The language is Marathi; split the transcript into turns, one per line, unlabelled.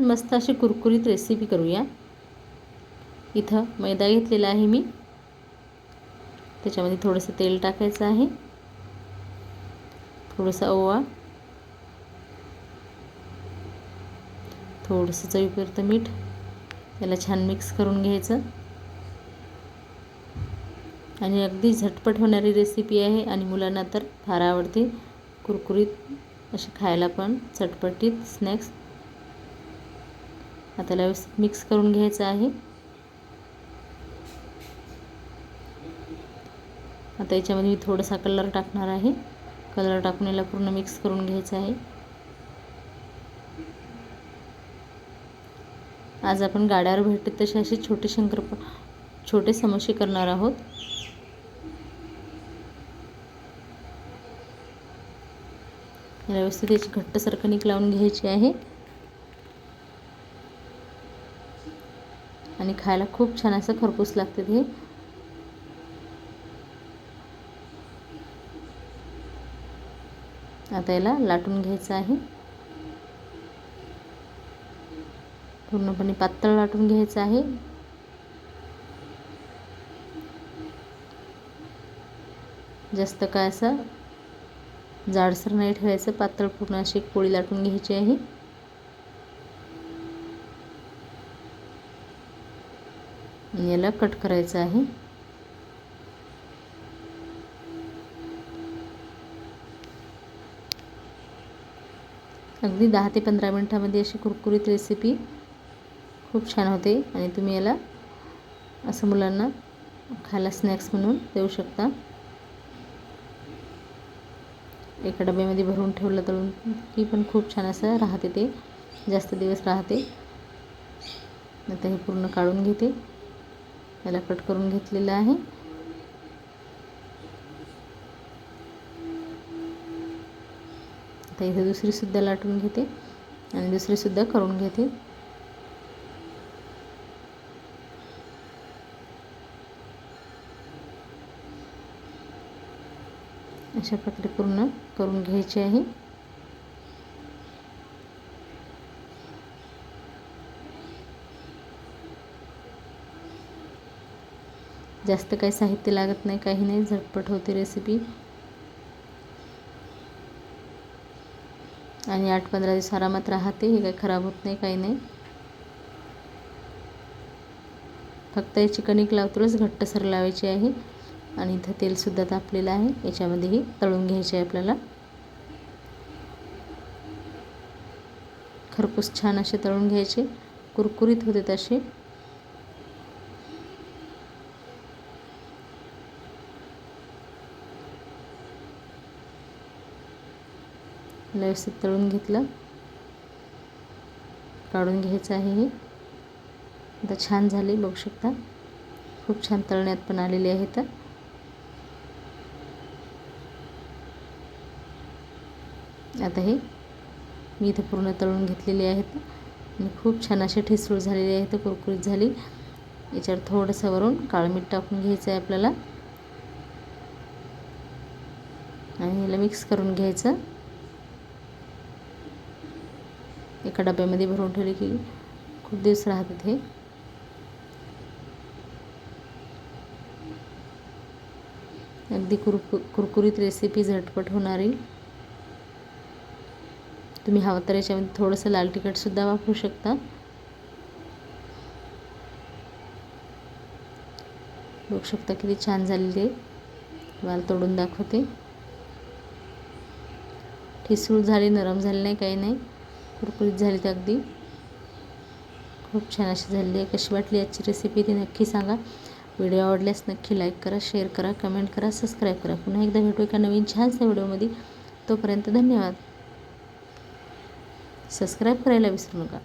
मस्त अशी कुरकुरीत रेसिपी करूया. इथं मैदा घेतलेला आहे मी. त्याच्यामध्ये थोडंसं तेल टाकायचं आहे. थोडंसं ओवा. थोडंसं चवीपुरतं मीठ. त्याला छान मिक्स करून घ्यायचं. आणि अगदी झटपट होणारी रेसिपी आहे आणि मुलांना तर फार आवडते. कुरकुरीत असे खायला पण चटपटीत स्नॅक्स आता त्याला व्यवस्थित मिक्स करून घ्यायचं आहे. आता याच्यामध्ये मी थोडासा कलर टाकणार आहे. कलर टाकून याला पूर्ण मिक्स करून घ्यायचं आहे. आज आपण गाड्यावर भेटत तसे असे छोटे शंकर छोटे समोसे करणार आहोत. व्यवस्थित याची घट्टसर कणिक लावून घ्यायची आहे. आणि खायला खूप छान असं खरपूस लागते हे आता याला लाटून घ्यायचं आहे. पूर्णपणे पातळ लाटून घ्यायचं आहे. जास्त काय असं जाडसर नाही ठेवायचं पातळ पूर्ण अशी एक पोळी लाटून घ्यायची आहे. याला कट करायचं आहे. अगदी दहा ते पंधरा मिनटामध्ये अशी कुरकुरीत रेसिपी खूप छान होते आणि तुम्ही याला असं मुलांना खायला स्नॅक्स म्हणून देऊ शकता. एका डब्यामध्ये भरून ठेवलं तळून की पण खूप छान असं राहते ते. जास्त दिवस राहते. आता हे पूर्ण काढून घेते. याला कट करून घेतलेलं आहे. आता इथे दुसरीसुद्धा लाटून घेते आणि दुसरीसुद्धा करून घेते. अशा प्रकारे पूर्ण करून घ्यायची आहे. जास्त काही साहित्य लागत नाही काही नाही झटपट होते रेसिपी आणि आठ पंधरा दिवस आरामात राहते हे काही खराब होत नाही काही नाही. फक्त याची कणिक लावतूनच घट्टसर लावायची आहे. आणि इथं तेलसुद्धा तापलेलं आहे. याच्यामध्येही तळून घ्यायचे आहे आपल्याला. खरपूस छान असे तळून घ्यायचे. कुरकुरीत होते तसे. व्यवस्थित तळून घेतलं. काढून घ्यायचं आहे हे. आता छान झाली बघू शकता. खूप छान तळण्यात पण आलेले आहेत आता हे मी इथं पूर्ण तळून घेतलेली आहेत आणि खूप छान असे ठिसूळ झालेले आहेत कुरकुरीत झाली. याच्यावर थोडंसं वरून काळमीठ टाकून घ्यायचं आहे आपल्याला. आणि याला मिक्स करून घ्यायचं. एका डब्यामध्ये भरून ठेवले की खूप दिवस राहतात हे अगदी कुरकु कुरकुरीत रेसिपी झटपट होणारी. तुम्ही हवं तर याच्यामध्ये थोडंसं लाल तिखटसुद्धा वापरू शकता. बघू शकता किती छान झालेली वाल तोडून दाखवते. ठिसूळ झाली नरम झाली नाही काही नाही. कुरकुरीत झाली तर अगदी. खूप छान अशी झालेली आहे. कशी वाटली आजची रेसिपी ती नक्की सांगा. व्हिडिओ आवडल्यास नक्की लाईक करा शेअर करा कमेंट करा सबस्क्राईब करा. पुन्हा एकदा भेटू एका नवीन छानशा व्हिडिओमध्ये. तोपर्यंत धन्यवाद. सबस्क्राईब करायला विसरू नका.